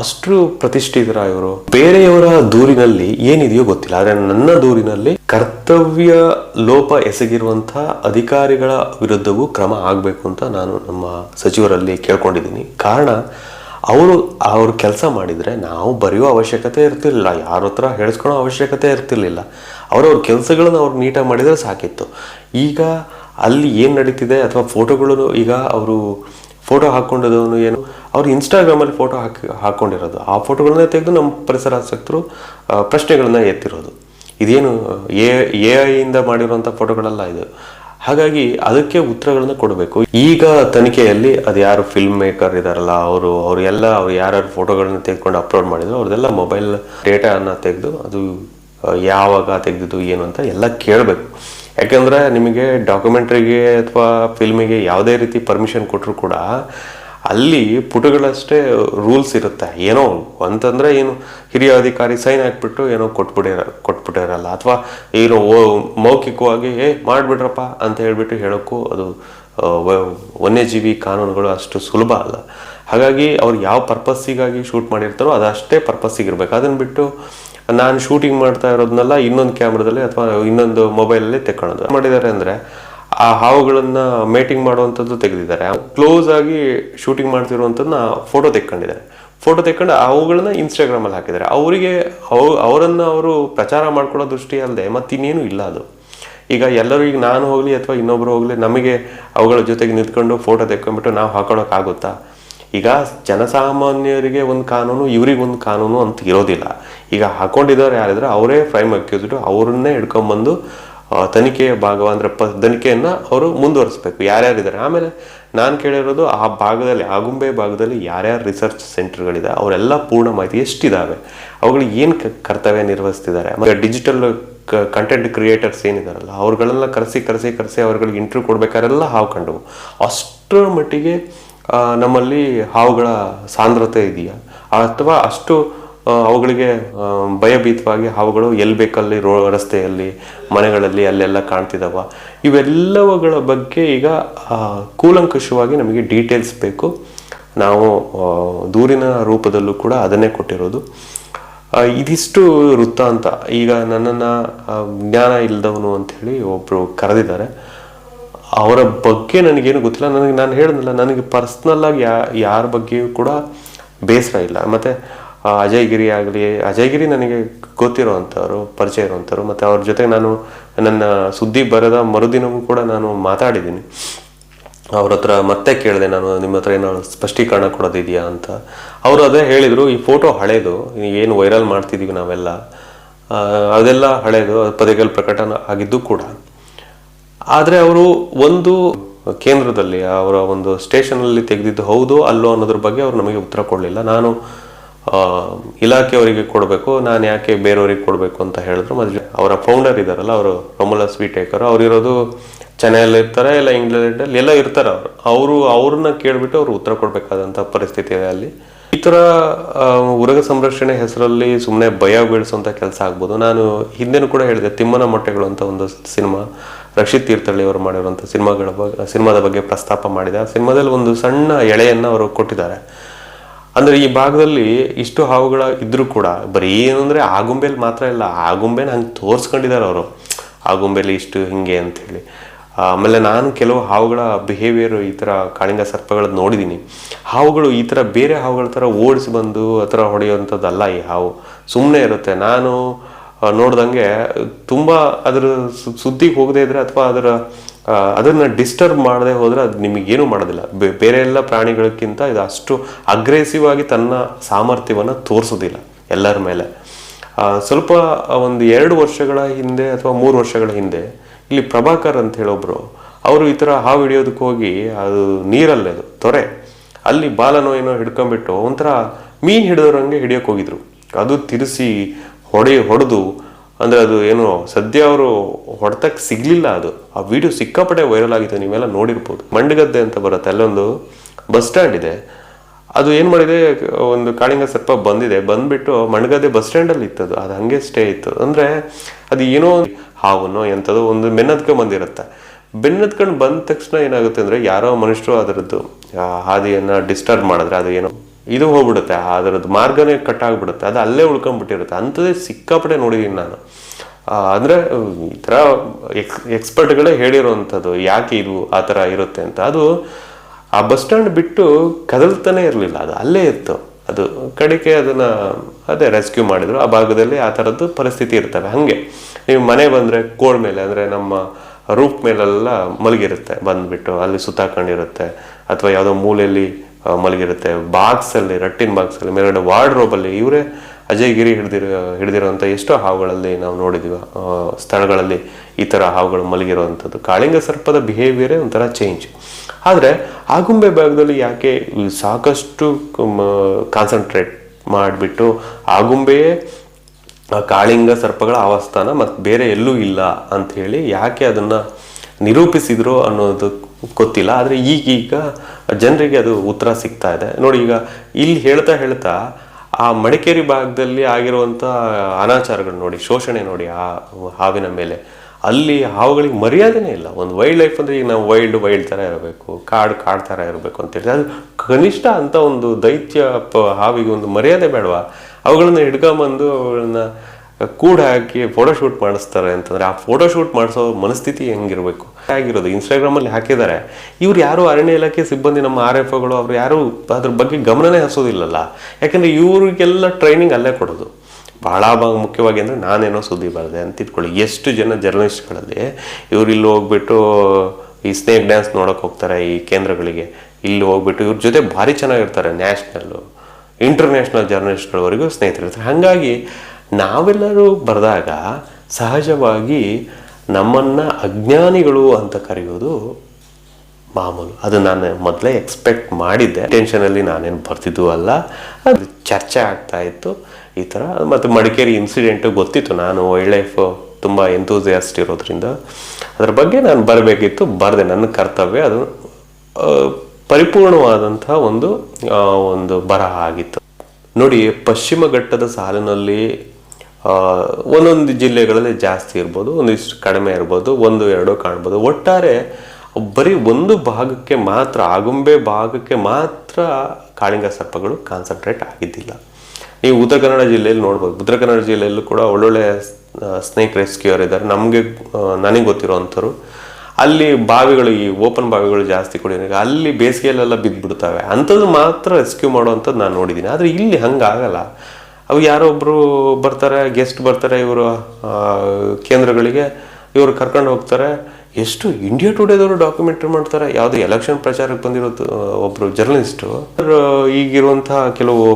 ಅಷ್ಟು ಪ್ರತಿಷ್ಠಿತರ ಇವರು ಬೇರೆಯವರ ದೂರಿನಲ್ಲಿ ಏನಿದೆಯೋ ಗೊತ್ತಿಲ್ಲ. ಆದರೆ ನನ್ನ ದೂರಿನಲ್ಲಿ ಕರ್ತವ್ಯ ಲೋಪ ಎಸಗಿರುವಂತಹ ಅಧಿಕಾರಿಗಳ ವಿರುದ್ಧವೂ ಕ್ರಮ ಆಗಬೇಕು ಅಂತ ನಾನು ನಮ್ಮ ಸಚಿವರಲ್ಲಿ ಕೇಳ್ಕೊಂಡಿದ್ದೀನಿ. ಕಾರಣ, ಅವರು ಅವರು ಕೆಲಸ ಮಾಡಿದರೆ ನಾವು ಬರೆಯೋ ಅವಶ್ಯಕತೆ ಇರ್ತಿರ್ಲಿಲ್ಲ. ಯಾರ ಹತ್ರ ಹೇಳಿಸ್ಕೊಳೋ ಅವಶ್ಯಕತೆ ಇರ್ತಿರ್ಲಿಲ್ಲ. ಅವ್ರವ್ರ ಕೆಲಸಗಳನ್ನ ಅವ್ರು ನೀಟಾಗಿ ಮಾಡಿದರೆ ಸಾಕಿತ್ತು. ಈಗ ಅಲ್ಲಿ ಏನು ನಡೀತಿದೆ ಅಥವಾ ಫೋಟೋಗಳನ್ನು ಈಗ ಅವರು ಫೋಟೋ ಹಾಕ್ಕೊಂಡಿದ್ದವನು ಏನು ಅವ್ರು ಇನ್ಸ್ಟಾಗ್ರಾಮಲ್ಲಿ ಫೋಟೋ ಹಾಕಿ ಹಾಕ್ಕೊಂಡಿರೋದು ಆ ಫೋಟೋಗಳನ್ನ ತೆಗೆದು ನಮ್ಮ ಪರಿಸರ ಆಸಕ್ತರು ಪ್ರಶ್ನೆಗಳನ್ನ ಎತ್ತಿರೋದು. ಇದೇನು ಎ ಎ ಐಯಿಂದ ಮಾಡಿರುವಂಥ ಫೋಟೋಗಳೆಲ್ಲ ಇದು. ಹಾಗಾಗಿ ಅದಕ್ಕೆ ಉತ್ತರಗಳನ್ನ ಕೊಡಬೇಕು. ಈಗ ತನಿಖೆಯಲ್ಲಿ ಅದು ಯಾರು ಫಿಲ್ಮ್ ಮೇಕರ್ ಇದಾರಲ್ಲ, ಅವರು ಅವರು ಎಲ್ಲ, ಅವ್ರು ಯಾರ್ಯಾರು ಫೋಟೋಗಳನ್ನ ತೆಗೆದುಕೊಂಡು ಅಪ್ಲೋಡ್ ಮಾಡಿದ್ರು, ಅವ್ರದ್ದೆಲ್ಲ ಮೊಬೈಲ್ ಡೇಟಾನ ತೆಗೆದು ಅದು ಯಾವಾಗ ತೆಗೆದಿದ್ದು, ಏನು ಅಂತ ಎಲ್ಲ ಕೇಳಬೇಕು. ಯಾಕಂದ್ರೆ ನಿಮಗೆ ಡಾಕ್ಯುಮೆಂಟ್ರಿಗೆ ಅಥವಾ ಫಿಲ್ಮಿಗೆ ಯಾವುದೇ ರೀತಿ ಪರ್ಮಿಷನ್ ಕೊಟ್ಟರು ಕೂಡ ಅಲ್ಲಿ ಪುಟಗಳಷ್ಟೇ ರೂಲ್ಸ್ ಇರುತ್ತೆ. ಏನೋ ಅಂತಂದರೆ ಏನು ಹಿರಿಯ ಅಧಿಕಾರಿ ಸೈನ್ ಹಾಕ್ಬಿಟ್ಟು ಏನೋ ಕೊಟ್ಬಿಟ್ಟಿರ ಕೊಟ್ಬಿಟ್ಟಿರಲ್ಲ. ಅಥವಾ ಏನು ಮೌಖಿಕವಾಗಿ, ಏ, ಮಾಡಿಬಿಡ್ರಪ್ಪ ಅಂತ ಹೇಳಿಬಿಟ್ಟು ಹೇಳೋಕ್ಕೂ ಅದು ವನ್ಯಜೀವಿ ಕಾನೂನುಗಳು ಅಷ್ಟು ಸುಲಭ ಅಲ್ಲ. ಹಾಗಾಗಿ ಅವ್ರು ಯಾವ ಪರ್ಪಸ್ಸಿಗಾಗಿ ಶೂಟ್ ಮಾಡಿರ್ತಾರೋ ಅದಷ್ಟೇ ಪರ್ಪಸ್ಸಿಗೆ ಇರಬೇಕು. ಅದನ್ನು ಬಿಟ್ಟು ನಾನು ಶೂಟಿಂಗ್ ಮಾಡ್ತಾ ಇರೋದನ್ನೆಲ್ಲ ಇನ್ನೊಂದು ಕ್ಯಾಮ್ರಾದಲ್ಲಿ ಅಥವಾ ಇನ್ನೊಂದು ಮೊಬೈಲಲ್ಲಿ ತೆಕ್ಕೊಳ್ಳೋದು ಮಾಡಿದ್ದಾರೆ ಅಂದರೆ ಆ ಹಾವುಗಳನ್ನ ಮೇಟಿಂಗ್ ಮಾಡುವಂಥದ್ದು ತೆಗೆದಿದ್ದಾರೆ. ಕ್ಲೋಸ್ ಆಗಿ ಶೂಟಿಂಗ್ ಮಾಡ್ತಿರುವಂಥದ್ದನ್ನ ಫೋಟೋ ತೆಕ್ಕೊಂಡಿದ್ದಾರೆ. ಫೋಟೋ ತೆಕ್ಕೊಂಡು ಅವುಗಳನ್ನ ಇನ್ಸ್ಟಾಗ್ರಾಮಲ್ಲಿ ಹಾಕಿದ್ದಾರೆ. ಅವರಿಗೆ ಅವು ಅವರನ್ನು ಅವರು ಪ್ರಚಾರ ಮಾಡ್ಕೊಳ್ಳೋ ದೃಷ್ಟಿ ಅಲ್ಲದೆ ಮತ್ತಿನ್ನೇನು ಇಲ್ಲ ಅದು. ಈಗ ಎಲ್ಲರೂ ಈಗ ನಾನು ಹೋಗಲಿ ಅಥವಾ ಇನ್ನೊಬ್ರು ಹೋಗಲಿ ನಮಗೆ ಅವುಗಳ ಜೊತೆಗೆ ನಿಂತ್ಕೊಂಡು ಫೋಟೋ ತೆಕ್ಕೊಂಡ್ಬಿಟ್ಟು ನಾವು ಹಾಕೊಳ್ಳೋಕ್ಕಾಗುತ್ತಾ? ಈಗ ಜನಸಾಮಾನ್ಯರಿಗೆ ಒಂದು ಕಾನೂನು, ಇವ್ರಿಗೆ ಒಂದು ಕಾನೂನು ಅಂತ ಇರೋದಿಲ್ಲ. ಈಗ ಹಾಕೊಂಡಿದ್ದವ್ರು ಯಾರಿದ್ರೆ ಅವರೇ ಫ್ರೈಮ್ ಅಕ್ಯೂಸ್ಡು ಅವ್ರನ್ನೇ ಹಿಡ್ಕೊಂಬಂದು ತನಿಖೆಯ ಭಾಗ ಅಂದ್ರೆ ಪ, ತನಿಖೆಯನ್ನು ಅವರು ಮುಂದುವರಿಸ್ಬೇಕು. ಯಾರ್ಯಾರಿದ್ದಾರೆ? ಆಮೇಲೆ ನಾನು ಕೇಳಿರೋದು ಆ ಭಾಗದಲ್ಲಿ ಆಗುಂಬೆ ಭಾಗದಲ್ಲಿ ಯಾರ್ಯಾರು ರಿಸರ್ಚ್ ಸೆಂಟರ್ಗಳಿದೆ ಅವರೆಲ್ಲ ಪೂರ್ಣ ಮಾಹಿತಿ ಎಷ್ಟಿದ್ದಾವೆ ಅವುಗಳು ಏನು ಕರ್ತವ್ಯ ನಿರ್ವಹಿಸ್ತಿದ್ದಾರೆ? ಮತ್ತು ಡಿಜಿಟಲ್ ಕಂಟೆಂಟ್ ಕ್ರಿಯೇಟರ್ಸ್ ಏನಿದಾರಲ್ಲ ಅವ್ರುಗಳೆಲ್ಲ ಕರೆಸಿ ಕರೆಸಿ ಕರೆಸಿ ಅವ್ರುಗಳಿಗೆ ಇಂಟರ್ವ್ಯೂ ಕೊಡಬೇಕಾರೆಲ್ಲ ಹಾವು ಕಂಡವು. ಅಷ್ಟರ ಮಟ್ಟಿಗೆ ನಮ್ಮಲ್ಲಿ ಹಾವುಗಳ ಸಾಂದ್ರತೆ ಇದೆಯಾ? ಅಥವಾ ಅಷ್ಟು ಅವುಗಳಿಗೆ ಭಯಭೀತವಾಗಿ ಹಾವುಗಳು ಎಲ್ಲಿ ಬೇಕಲ್ಲಿ ರೋ, ರಸ್ತೆಯಲ್ಲಿ, ಮನೆಗಳಲ್ಲಿ ಅಲ್ಲೆಲ್ಲ ಕಾಣ್ತಿದ್ದಾವ ಇವೆಲ್ಲವುಗಳ ಬಗ್ಗೆ ಈಗ ಕೂಲಂಕಷವಾಗಿ ನಮಗೆ ಡೀಟೇಲ್ಸ್ ಬೇಕು. ನಾವು ದೂರಿನ ರೂಪದಲ್ಲೂ ಕೂಡ ಅದನ್ನೇ ಕೊಟ್ಟಿರೋದು. ಇದಿಷ್ಟು ವೃತ್ತ ಅಂತ ಈಗ ನನ್ನನ್ನು ಜ್ಞಾನ ಇಲ್ಲದವನು ಅಂಥೇಳಿ ಒಬ್ಬರು ಕರೆದಿದ್ದಾರೆ. ಅವರ ಬಗ್ಗೆ ನನಗೇನು ಗೊತ್ತಿಲ್ಲ. ನನಗೆ, ನಾನು ಹೇಳಿದ್ನಲ್ಲ, ನನಗೆ ಪರ್ಸ್ನಲ್ಲಾಗಿ ಯಾ, ಯಾರ ಬಗ್ಗೆಯೂ ಕೂಡ ಬೇಸರ ಇಲ್ಲ. ಮತ್ತು ಅಜಯ್ ಗಿರಿ ಆಗಲಿ ಅಜಯ್ ಗಿರಿ ನನಗೆ ಗೊತ್ತಿರೋವಂಥವ್ರು, ಪರಿಚಯ ಇರುವಂಥವ್ರು, ಮತ್ತು ಅವ್ರ ಜೊತೆ ನಾನು ನನ್ನ ಸುದ್ದಿ ಬರದ ಮರುದಿನವೂ ಕೂಡ ನಾನು ಮಾತಾಡಿದ್ದೀನಿ. ಅವ್ರ ಹತ್ರ ಮತ್ತೆ ಕೇಳಿದೆ ನಾನು, ನಿಮ್ಮ ಹತ್ರ ಏನಾದ್ರು ಸ್ಪಷ್ಟೀಕರಣ ಕೊಡೋದಿದೆಯಾ ಅಂತ. ಅವರು ಅದೇ ಹೇಳಿದರು, ಈ ಫೋಟೋ ಹಳೇದು, ಏನು ವೈರಲ್ ಮಾಡ್ತಿದ್ದೀವಿ ನಾವೆಲ್ಲ. ಅದೆಲ್ಲ ಹಳೇದು ಪದಗಳ ಪ್ರಕಟಣ ಆಗಿದ್ದು ಕೂಡ. ಆದರೆ ಅವರು ಒಂದು ಕೇಂದ್ರದಲ್ಲಿ, ಅವರ ಒಂದು ಸ್ಟೇಷನಲ್ಲಿ ತೆಗೆದಿದ್ದು ಹೌದು, ಅಲ್ಲೋ ಅನ್ನೋದ್ರ ಬಗ್ಗೆ ಅವರು ನಮಗೆ ಉತ್ತರ ಕೊಡಲಿಲ್ಲ. ನಾನು ಇಲಾಖೆಯವರಿಗೆ ಕೊಡಬೇಕು, ನಾನು ಯಾಕೆ ಬೇರೆಯವ್ರಿಗೆ ಕೊಡಬೇಕು ಅಂತ ಹೇಳಿದ್ರು. ಮತ್ತೆ ಅವರ ಫೌಂಡರ್ ಇದ್ದಾರಲ್ಲ ಅವರು ರಮುಲಾ ಸ್ವೀಟೇಕರ್ ಅವ್ರು ಇರೋದು ಚೆನ್ನೈಯಲ್ಲಿ ಇರ್ತಾರೆ, ಇಲ್ಲ ಇಂಗ್ಲೆಂಡಲ್ಲಿ ಎಲ್ಲ ಇರ್ತಾರೆ ಅವರು. ಅವರು, ಅವ್ರನ್ನ ಕೇಳಿಬಿಟ್ಟು ಅವರು ಉತ್ತರ ಕೊಡಬೇಕಾದಂಥ ಪರಿಸ್ಥಿತಿ ಇದೆ ಅಲ್ಲಿ. ಈ ಥರ ಉರಗ ಸಂರಕ್ಷಣೆ ಹೆಸರಲ್ಲಿ ಸುಮ್ಮನೆ ಭಯ ಬೀಳಿಸುವಂಥ ಕೆಲಸ ಆಗ್ಬೋದು. ನಾನು ಹಿಂದೆನೂ ಕೂಡ ಹೇಳಿದೆ, ತಿಮ್ಮನ ಮೊಟ್ಟೆಗಳು ಅಂತ ಒಂದು ಸಿನಿಮಾ, ರಕ್ಷಿತ್ ತೀರ್ಥಳ್ಳಿ ಅವರು ಮಾಡಿರುವಂಥ ಸಿನಿಮಾಗಳ ಬಗ್ಗೆ ಸಿನಿಮಾದ ಬಗ್ಗೆ ಪ್ರಸ್ತಾಪ ಮಾಡಿದೆ. ಆ ಸಿನಿಮಾದಲ್ಲಿ ಒಂದು ಸಣ್ಣ ಎಳೆಯನ್ನು ಅವರು ಕೊಟ್ಟಿದ್ದಾರೆ. ಅಂದ್ರೆ ಈ ಭಾಗದಲ್ಲಿ ಇಷ್ಟು ಹಾವುಗಳ ಇದ್ರೂ ಕೂಡ, ಬರೀ ಏನಂದ್ರೆ ಆಗುಂಬೆಲಿ ಮಾತ್ರ ಇಲ್ಲ ಆಗುಂಬೆನ ಹಂಗೆ ತೋರಿಸ್ಕೊಂಡಿದ್ದಾರೆ ಅವರು. ಆಗುಂಬೆಲಿ ಇಷ್ಟು ಹಿಂಗೆ ಅಂತ ಹೇಳಿ ಆಮೇಲೆ ನಾನು ಕೆಲವು ಹಾವುಗಳ ಬಿಹೇವಿಯರ್ ಈ ಥರ ಕಾಳಿಂಗ ಸರ್ಪಗಳದ್ದು ನೋಡಿದ್ದೀನಿ ಹಾವುಗಳು ಈ ಥರ ಬೇರೆ ಹಾವುಗಳ ಥರ ಓಡಿಸಿ ಬಂದು ಆ ಥರ ಹೊಡೆಯುವಂಥದ್ದಲ್ಲ ಈ ಹಾವು. ಸುಮ್ಮನೆ ಇರುತ್ತೆ. ನಾನು ನೋಡ್ದಂಗೆ ತುಂಬ ಅದರ ಸುದ್ದಿಗೆ ಹೋಗದೇ ಇದ್ರೆ ಅಥವಾ ಅದರ ಅದನ್ನ ಡಿಸ್ಟರ್ಬ್ ಮಾಡದೆ ಹೋದ್ರೆ ಅದು ಏನು ಮಾಡೋದಿಲ್ಲ. ಬೇರೆ ಎಲ್ಲ ಪ್ರಾಣಿಗಳಕ್ಕಿಂತ ಇದು ಅಷ್ಟು ಅಗ್ರೆಸಿವ್ ಆಗಿ ತನ್ನ ಸಾಮರ್ಥ್ಯವನ್ನು ತೋರಿಸೋದಿಲ್ಲ ಎಲ್ಲರ ಮೇಲೆ. ಸ್ವಲ್ಪ ಒಂದು ಎರಡು ವರ್ಷಗಳ ಹಿಂದೆ ಅಥವಾ ಮೂರು ವರ್ಷಗಳ ಹಿಂದೆ ಇಲ್ಲಿ ಪ್ರಭಾಕರ್ ಅಂತ ಹೇಳೊಬ್ರು, ಅವರು ಈ ಥರ ಹಾವು ಹಿಡಿಯೋದಕ್ಕೆ ಹೋಗಿ ಅದು ನೀರಲ್ಲೇ ಅದು ತೊರೆ. ಅಲ್ಲಿ ಬಾಲನೋ ಏನೋ ಹಿಡ್ಕೊಂಡ್ಬಿಟ್ಟು ಒಂಥರ ಮೀನು ಹಿಡಿದ್ರಂಗೆ ಹಿಡಿಯೋಕೆ ಹೋಗಿದ್ರು. ಅದು ತಿರುಸಿ ಹೊಡೆ, ಹೊಡೆದು ಅಂದ್ರೆ ಅದು ಏನು, ಸದ್ಯ ಅವರು ಹೊಡೆತಕ್ಕೆ ಸಿಗಲಿಲ್ಲ ಅದು. ಆ ವಿಡಿಯೋ ಸಿಕ್ಕಾಪಟ್ಟೆ ವೈರಲ್ ಆಗಿತ್ತು, ನೀವೆಲ್ಲ ನೋಡಿರ್ಬೋದು. ಮಂಡಗದ್ದೆ ಅಂತ ಬರುತ್ತೆ, ಅಲ್ಲೊಂದು ಬಸ್ ಸ್ಟ್ಯಾಂಡ್ ಇದೆ. ಅದು ಏನು ಮಾಡಿದೆ, ಒಂದು ಕಾಳಿಂಗ ಸರ್ಪ ಬಂದಿದೆ, ಬಂದ್ಬಿಟ್ಟು ಮಂಡಗದ್ದೆ ಬಸ್ ಸ್ಟ್ಯಾಂಡಲ್ಲಿ ಇತ್ತು ಅದು ಹಂಗೆ ಸ್ಟೇ ಇತ್ತು. ಅಂದರೆ ಅದು ಏನೋ ಹಾವನೋ ಎಂಥದೋ ಒಂದು ಬೆನ್ನತ್ಕೊಂಡ್ ಬಂದಿರುತ್ತೆ ಬೆನ್ನತ್ಕೊಂಡು ಬಂದ ತಕ್ಷಣ ಏನಾಗುತ್ತೆ ಅಂದರೆ, ಯಾರೋ ಮನುಷ್ಯರು ಅದರದ್ದು ಹಾದಿಯನ್ನ ಡಿಸ್ಟರ್ಬ್ ಮಾಡಿದ್ರೆ, ಅದು ಏನೋ ಇದು ಹೋಗ್ಬಿಡುತ್ತೆ, ಅದರದ್ದು ಮಾರ್ಗನೇ ಕಟ್ ಆಗಿಬಿಡುತ್ತೆ, ಅದು ಅಲ್ಲೇ ಉಳ್ಕೊಂಡ್ಬಿಟ್ಟಿರುತ್ತೆ. ಅಂಥದ್ದೇ ಸಿಕ್ಕಾಪಟ್ಟೆ ನೋಡಿದ್ದೀನಿ ನಾನು. ಅಂದರೆ, ಈ ಥರ ಎಕ್ಸ್ ಎಕ್ಸ್ಪರ್ಟ್ಗಳೇ ಹೇಳಿರೋವಂಥದ್ದು ಯಾಕೆ ಇದು ಆ ಥರ ಇರುತ್ತೆ ಅಂತ. ಅದು ಆ ಬಸ್ ಸ್ಟ್ಯಾಂಡ್ ಬಿಟ್ಟು ಕದಲ್ತಾನೆ ಇರಲಿಲ್ಲ, ಅದು ಅಲ್ಲೇ ಇತ್ತು. ಅದು ಕಡೆಗೆ ಅದನ್ನು, ಅದೇ ರೆಸ್ಕ್ಯೂ ಮಾಡಿದ್ರು. ಆ ಭಾಗದಲ್ಲಿ ಆ ಥರದ್ದು ಪರಿಸ್ಥಿತಿ ಇರ್ತವೆ. ಹಾಗೆ, ನೀವು ಮನೆ ಬಂದರೆ ಕೋಳ್ ಮೇಲೆ, ಅಂದರೆ ನಮ್ಮ ರೂಫ್ ಮೇಲೆಲ್ಲ ಮಲಗಿರುತ್ತೆ, ಬಂದುಬಿಟ್ಟು ಅಲ್ಲಿ ಸುತ್ತಾಕೊಂಡಿರುತ್ತೆ, ಅಥವಾ ಯಾವುದೋ ಮೂಲೆಯಲ್ಲಿ ಮಲಗಿರುತ್ತೆ. ಬಾಕ್ಸಲ್ಲಿ, ರಟ್ಟಿನ ಬಾಕ್ಸಲ್ಲಿ, ಮೇಲ್ಗಡೆ ವಾರ್ಡ್ರೋಬಲ್ಲಿ ಇವರೇ ಅಜಯ್ ಗಿರಿ ಹಿಡಿದಿರೋ ಹಿಡಿದಿರುವಂಥ ಎಷ್ಟೋ ಹಾವುಗಳಲ್ಲಿ ನಾವು ನೋಡಿದ್ದೀವಿ ಸ್ಥಳಗಳಲ್ಲಿ ಈ ಥರ ಹಾವುಗಳು ಮಲಗಿರುವಂಥದ್ದು ಕಾಳಿಂಗ ಸರ್ಪದ ಬಿಹೇವಿಯರೇ ಒಂಥರ ಚೇಂಜ್ ಆದರೆ ಆಗುಂಬೆ ಭಾಗದಲ್ಲಿ ಯಾಕೆ ಸಾಕಷ್ಟು ಕಾನ್ಸಂಟ್ರೇಟ್ ಮಾಡಿಬಿಟ್ಟು ಆಗುಂಬೆಯೇ ಕಾಳಿಂಗ ಸರ್ಪಗಳ ಆವಾಸ್ಥಾನ ಮತ್ತು ಬೇರೆ ಎಲ್ಲೂ ಇಲ್ಲ ಅಂತ ಹೇಳಿ ಯಾಕೆ ಅದನ್ನು ನಿರೂಪಿಸಿದ್ರು ಅನ್ನೋದು ಗೊತ್ತಿಲ್ಲ. ಆದರೆ ಈಗೀಗ ಜನರಿಗೆ ಅದು ಉತ್ತರ ಸಿಗ್ತಾ ಇದೆ. ನೋಡಿ, ಈಗ ಇಲ್ಲಿ ಹೇಳ್ತಾ ಹೇಳ್ತಾ ಆ ಮಡಿಕೇರಿ ಭಾಗದಲ್ಲಿ ಆಗಿರುವಂಥ ಅನಾಚಾರಗಳು ನೋಡಿ, ಶೋಷಣೆ ನೋಡಿ ಆ ಹಾವಿನ ಮೇಲೆ. ಅಲ್ಲಿ ಹಾವುಗಳಿಗೆ ಮರ್ಯಾದೆನೇ ಇಲ್ಲ. ಒಂದು ವೈಲ್ಡ್ ಲೈಫ್ ಅಂದರೆ ಈಗ ನಾವು ವೈಲ್ಡ್ ವೈಲ್ಡ್ ಥರ ಇರಬೇಕು, ಕಾಡು ಕಾಡು ಥರ ಇರಬೇಕು ಅಂತೇಳಿ ಅದು ಕನಿಷ್ಠ ಅಂತ ಒಂದು ದೈತ್ಯ ಪ ಹಾವಿಗೆ ಒಂದು ಮರ್ಯಾದೆ ಬೇಡವಾ? ಅವುಗಳನ್ನ ಹಿಡ್ಕೊಂಬಂದು ಅವುಗಳನ್ನ ಕೂಡ ಹಾಕಿ ಫೋಟೋಶೂಟ್ ಮಾಡಿಸ್ತಾರೆ ಅಂತಂದರೆ ಆ ಫೋಟೋಶೂಟ್ ಮಾಡಿಸೋ ಮನಸ್ಥಿತಿ ಹೆಂಗಿರಬೇಕು? ಆಗಿರೋದು ಇನ್ಸ್ಟಾಗ್ರಾಮಲ್ಲಿ ಹಾಕಿದ್ದಾರೆ. ಇವ್ರು ಯಾರು ಅರಣ್ಯ ಇಲಾಖೆ ಸಿಬ್ಬಂದಿ, ನಮ್ಮ ಆರ್ ಎಫ್ ಒಗಳು ಅವರು ಯಾರು ಅದ್ರ ಬಗ್ಗೆ ಗಮನನೇ ಹರಿಸೋದಿಲ್ಲಲ್ಲ? ಯಾಕಂದರೆ ಇವರಿಗೆಲ್ಲ ಟ್ರೈನಿಂಗ್ ಅಲ್ಲೇ ಕೊಡೋದು. ಭಾಳ ಮುಖ್ಯವಾಗಿ ಅಂದರೆ ನಾನೇನೋ ಸುದ್ದಿ ಬರದೆ ಅಂತ ಇಟ್ಕೊಳ್ಳಿ. ಎಷ್ಟು ಜನ ಜರ್ನಲಿಸ್ಟ್ಗಳಲ್ಲಿ ಇವ್ರು ಇಲ್ಲಿ ಹೋಗ್ಬಿಟ್ಟು ಈ ಸ್ನೇಕ್ ಡ್ಯಾನ್ಸ್ ನೋಡೋಕೆ ಹೋಗ್ತಾರೆ ಈ ಕೇಂದ್ರಗಳಿಗೆ? ಇಲ್ಲಿ ಹೋಗ್ಬಿಟ್ಟು ಇವ್ರ ಜೊತೆ ಭಾರಿ ಚೆನ್ನಾಗಿರ್ತಾರೆ ನ್ಯಾಷನಲ್ಲು ಇಂಟರ್ನ್ಯಾಷನಲ್ ಜರ್ನಲಿಸ್ಟ್ಗಳವರೆಗೂ ಸ್ನೇಹಿತರಿರ್ತಾರೆ. ಹಾಗಾಗಿ ನಾವೆಲ್ಲರೂ ಬರೆದಾಗ ಸಹಜವಾಗಿ ನಮ್ಮನ್ನು ಅಜ್ಞಾನಿಗಳು ಅಂತ ಕರೆಯೋದು ಮಾಮೂಲು. ಅದು ನಾನು ಮೊದಲೇ ಎಕ್ಸ್ಪೆಕ್ಟ್ ಮಾಡಿದ್ದೆ. ಟೆನ್ಷನಲ್ಲಿ ನಾನೇನು ಬರ್ತಿದ್ದು ಅಲ್ಲ. ಅದು ಚರ್ಚೆ ಆಗ್ತಾ ಇತ್ತು ಈ ಥರ. ಮತ್ತು ಮಡಿಕೇರಿ ಇನ್ಸಿಡೆಂಟು ಗೊತ್ತಿತ್ತು. ನಾನು ವೈಲ್ಡ್ ಲೈಫು ತುಂಬ ಎಂತೂಸಿಯಾಸ್ಟ್ ಇರೋದ್ರಿಂದ. ಅದ್ರ ಬಗ್ಗೆ ನಾನು ಬರಬೇಕಿತ್ತು. ಬರದೆ. ನನ್ನ ಕರ್ತವ್ಯ ಅದು ಪರಿಪೂರ್ಣವಾದಂಥ ಒಂದು ಒಂದು ಬರಹ ಆಗಿತ್ತು. ನೋಡಿ, ಪಶ್ಚಿಮ ಘಟ್ಟದ ಸಾಲಿನಲ್ಲಿ ಒಂದೊಂದು ಜಿಲ್ಲೆಗಳಲ್ಲಿ ಜಾಸ್ತಿ ಇರ್ಬೋದು, ಒಂದಿಷ್ಟು ಕಡಿಮೆ ಇರ್ಬೋದು, ಒಂದು, ಎರಡು ಕಾಣ್ಬೋದು. ಒಟ್ಟಾರೆ ಬರೀ ಒಂದು ಭಾಗಕ್ಕೆ ಮಾತ್ರ, ಆಗುಂಬೆ ಭಾಗಕ್ಕೆ ಮಾತ್ರ ಕಾಳಿಂಗ ಸರ್ಪಗಳು ಕಾನ್ಸಂಟ್ರೇಟ್ ಆಗಿದ್ದಿಲ್ಲ. ನೀವು ಉತ್ತರ ಕನ್ನಡ ಜಿಲ್ಲೆಯಲ್ಲಿ ನೋಡ್ಬೋದು. ಉತ್ತರ ಕನ್ನಡ ಜಿಲ್ಲೆಯಲ್ಲೂ ಕೂಡ ಒಳ್ಳೊಳ್ಳೆ ಸ್ನೇಕ್ ರೆಸ್ಕ್ಯೂರ್ ಇದ್ದಾರೆ. ನಮಗೆ ನನಗೆ ಗೊತ್ತಿರೋವಂಥವ್ರು. ಅಲ್ಲಿ ಬಾವಿಗಳು, ಈ ಓಪನ್ ಬಾವಿಗಳು ಜಾಸ್ತಿ ಕುಡಿಯೋರಿಗೆ ಅಲ್ಲಿ ಬೇಸಿಗೆಯಲ್ಲೆಲ್ಲ ಬಿದ್ದುಬಿಡ್ತವೆ ಅಂಥದ್ದು ಮಾತ್ರ ರೆಸ್ಕ್ಯೂ ಮಾಡುವಂಥದ್ದು ನಾನು ನೋಡಿದ್ದೀನಿ. ಆದರೆ ಇಲ್ಲಿ ಹಂಗಾಗಲ್ಲ. ಅವು ಯಾರೋ ಒಬ್ಬರು ಬರ್ತಾರೆ ಗೆಸ್ಟ್ ಬರ್ತಾರೆ ಇವರು ಕೇಂದ್ರಗಳಿಗೆ, ಇವರು ಕರ್ಕೊಂಡು ಹೋಗ್ತಾರೆ. ಎಷ್ಟು ಇಂಡಿಯಾ ಟುಡೇದವರು ಡಾಕ್ಯುಮೆಂಟ್ರಿ ಮಾಡ್ತಾರೆ. ಯಾವುದೋ ಎಲೆಕ್ಷನ್ ಪ್ರಚಾರಕ್ಕೆ ಬಂದಿರೋದು ಒಬ್ಬರು ಜರ್ನಲಿಸ್ಟು ಈಗಿರುವಂತಹ ಕೆಲವು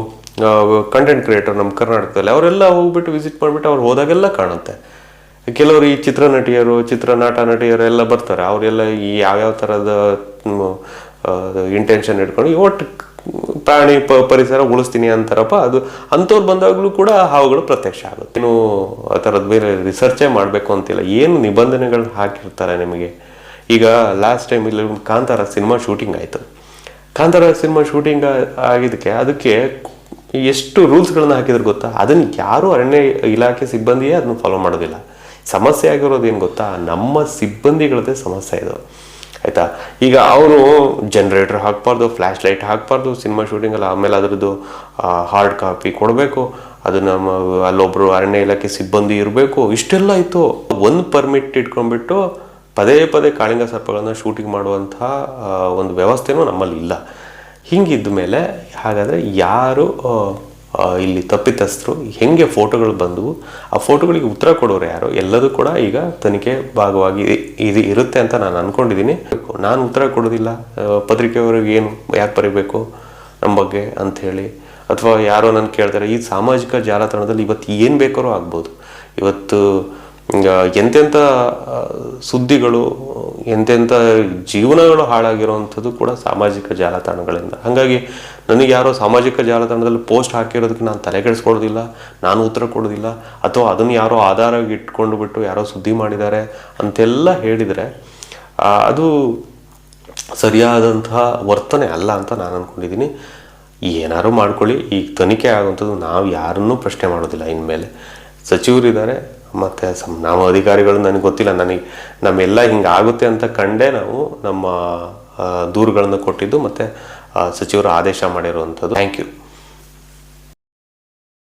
ಕಂಟೆಂಟ್ ಕ್ರಿಯೇಟರ್ ನಮ್ಮ ಕರ್ನಾಟಕದಲ್ಲಿ, ಅವರೆಲ್ಲ ಹೋಗ್ಬಿಟ್ಟು ವಿಸಿಟ್ ಮಾಡಿಬಿಟ್ಟು ಅವ್ರು ಹೋದಾಗೆಲ್ಲ ಕಾಣುತ್ತೆ. ಕೆಲವರು ಈ ಚಿತ್ರನಟಿಯರು ಚಿತ್ರ ನಾಟ ನಟಿಯರು ಎಲ್ಲ ಬರ್ತಾರೆ. ಅವರೆಲ್ಲ ಈ ಯಾವ್ಯಾವ ಥರದ ಇಂಟೆನ್ಷನ್ ಇಟ್ಕೊಂಡು ಒಟ್ಟು ಪ್ರಾಣಿ ಪ ಪರಿಸರ ಉಳಿಸ್ತೀನಿ ಅಂತಾರಪ್ಪ, ಅದು ಅಂಥವ್ರು ಬಂದಾಗಲೂ ಕೂಡ ಹಾವುಗಳು ಪ್ರತ್ಯಕ್ಷ ಆಗುತ್ತೆ. ಇನ್ನು ಆ ಥರದ್ದು ಬೇರೆ ರಿಸರ್ಚೇ ಮಾಡಬೇಕು ಅಂತಿಲ್ಲ. ಏನು ನಿಬಂಧನೆಗಳನ್ನ ಹಾಕಿರ್ತಾರೆ ನಿಮಗೆ? ಈಗ ಲಾಸ್ಟ್ ಟೈಮ್ ಇಲ್ಲಿ ಕಾಂತಾರ ಸಿನಿಮಾ ಶೂಟಿಂಗ್ ಆಯಿತು. ಕಾಂತಾರ ಸಿನಿಮಾ ಶೂಟಿಂಗ್ ಆಗಿದ್ದಕ್ಕೆ ಅದಕ್ಕೆ ಎಷ್ಟು ರೂಲ್ಸ್ಗಳನ್ನ ಹಾಕಿದ್ರು ಗೊತ್ತಾ? ಅದನ್ನು ಯಾರು ಅರಣ್ಯ ಇಲಾಖೆ ಸಿಬ್ಬಂದಿಯೇ ಅದನ್ನ ಫಾಲೋ ಮಾಡೋದಿಲ್ಲ. ಸಮಸ್ಯೆ ಆಗಿರೋದು ಏನು ಗೊತ್ತಾ? ನಮ್ಮ ಸಿಬ್ಬಂದಿಗಳದ್ದೇ ಸಮಸ್ಯೆ ಇದು. ಆಯ್ತಾ? ಈಗ ಅವರು ಜನ್ರೇಟರ್ ಹಾಕಬಾರ್ದು ಫ್ಲ್ಯಾಶ್ ಲೈಟ್ ಹಾಕ್ಬಾರ್ದು ಸಿನಿಮಾ ಶೂಟಿಂಗಲ್ಲಿ ಆಮೇಲೆ ಅದರದ್ದು ಹಾರ್ಡ್ ಕಾಪಿ ಕೊಡಬೇಕು. ಅದು ನಮ್ಮ ಅಲ್ಲೊಬ್ಬರು ಅರಣ್ಯ ಇಲಾಖೆ ಸಿಬ್ಬಂದಿ ಇರಬೇಕು. ಇಷ್ಟೆಲ್ಲ ಇತ್ತು. ಒಂದು ಪರ್ಮಿಟ್ ಇಟ್ಕೊಂಡ್ಬಿಟ್ಟು ಪದೇ ಪದೇ ಕಾಳಿಂಗ ಸರ್ಪಗಳನ್ನು ಶೂಟಿಂಗ್ ಮಾಡುವಂಥ ಒಂದು ವ್ಯವಸ್ಥೆನೂ ನಮ್ಮಲ್ಲಿ ಇಲ್ಲ. ಹಿಂಗಿದ್ದ ಮೇಲೆ ಹಾಗಾದರೆ ಯಾರು ಇಲ್ಲಿ ತಪ್ಪಿತಸ್ಥರು ಹೆಂಗೆ ಫೋಟೋಗಳು ಬಂದವು, ಆ ಫೋಟೋಗಳಿಗೆ ಉತ್ತರ ಕೊಡೋರು ಯಾರು, ಎಲ್ಲದೂ ಕೂಡ ಈಗ ತನಿಖೆ ಭಾಗವಾಗಿ ಇದು ಇರುತ್ತೆ ಅಂತ ನಾನು ಅನ್ಕೊಂಡಿದ್ದೀನಿ. ನಾನು ಉತ್ತರ ಕೊಡೋದಿಲ್ಲ ಪತ್ರಿಕೆಯವ್ರಿಗೆ ಏನು ಯಾಕೆ ಬರೀಬೇಕು ನಮ್ಮ ಬಗ್ಗೆ ಅಂಥೇಳಿ ಅಥವಾ ಯಾರೋ ನನ್ನ ಕೇಳ್ತಾರೆ, ಈ ಸಾಮಾಜಿಕ ಜಾಲತಾಣದಲ್ಲಿ ಇವತ್ತು ಏನು ಬೇಕಾದ್ರೂ ಆಗ್ಬೋದು. ಇವತ್ತು ಎಂತೆಂಥ ಸುದ್ದಿಗಳು ಎಂತೆಂಥ ಜೀವನಗಳು ಹಾಳಾಗಿರುವಂಥದ್ದು ಕೂಡ ಸಾಮಾಜಿಕ ಜಾಲತಾಣಗಳಿಂದ. ಹಾಗಾಗಿ ನನಗೆ ಯಾರೋ ಸಾಮಾಜಿಕ ಜಾಲತಾಣದಲ್ಲಿ ಪೋಸ್ಟ್ ಹಾಕಿರೋದಕ್ಕೆ ನಾನು ತಲೆ ಕೆಡಿಸ್ಕೊಡೋದಿಲ್ಲ ನಾನು ಉತ್ತರ ಕೊಡೋದಿಲ್ಲ, ಅಥವಾ ಅದನ್ನು ಯಾರೋ ಆಧಾರವಾಗಿ ಇಟ್ಕೊಂಡು ಬಿಟ್ಟು ಯಾರೋ ಸುದ್ದಿ ಮಾಡಿದ್ದಾರೆ ಅಂತೆಲ್ಲ ಹೇಳಿದರೆ ಅದು ಸರಿಯಾದಂತಹ ವರ್ತನೆ ಅಲ್ಲ ಅಂತ ನಾನು ಅಂದ್ಕೊಂಡಿದ್ದೀನಿ ಏನಾರು ಮಾಡ್ಕೊಳ್ಳಿ, ಈಗ ತನಿಖೆ ಆಗುವಂಥದ್ದು ನಾವು ಯಾರನ್ನೂ ಪ್ರಶ್ನೆ ಮಾಡೋದಿಲ್ಲ. ಇನ್ಮೇಲೆ ಸಚಿವರಿದ್ದಾರೆ ಮತ್ತು ಸಮ್ ನಾವು ಅಧಿಕಾರಿಗಳು ನನಗೆ ಗೊತ್ತಿಲ್ಲ. ನನಗೆ ನಮ್ಮೆಲ್ಲ ಹಿಂಗೆ ಆಗುತ್ತೆ ಅಂತ ಕಂಡೇ ನಾವು ನಮ್ಮ ದೂರುಗಳನ್ನು ಕೊಟ್ಟಿದ್ದು ಮತ್ತು ಸಚಿವರು ಆದೇಶ ಮಾಡಿರುವಂಥದ್ದು ಥ್ಯಾಂಕ್ ಯು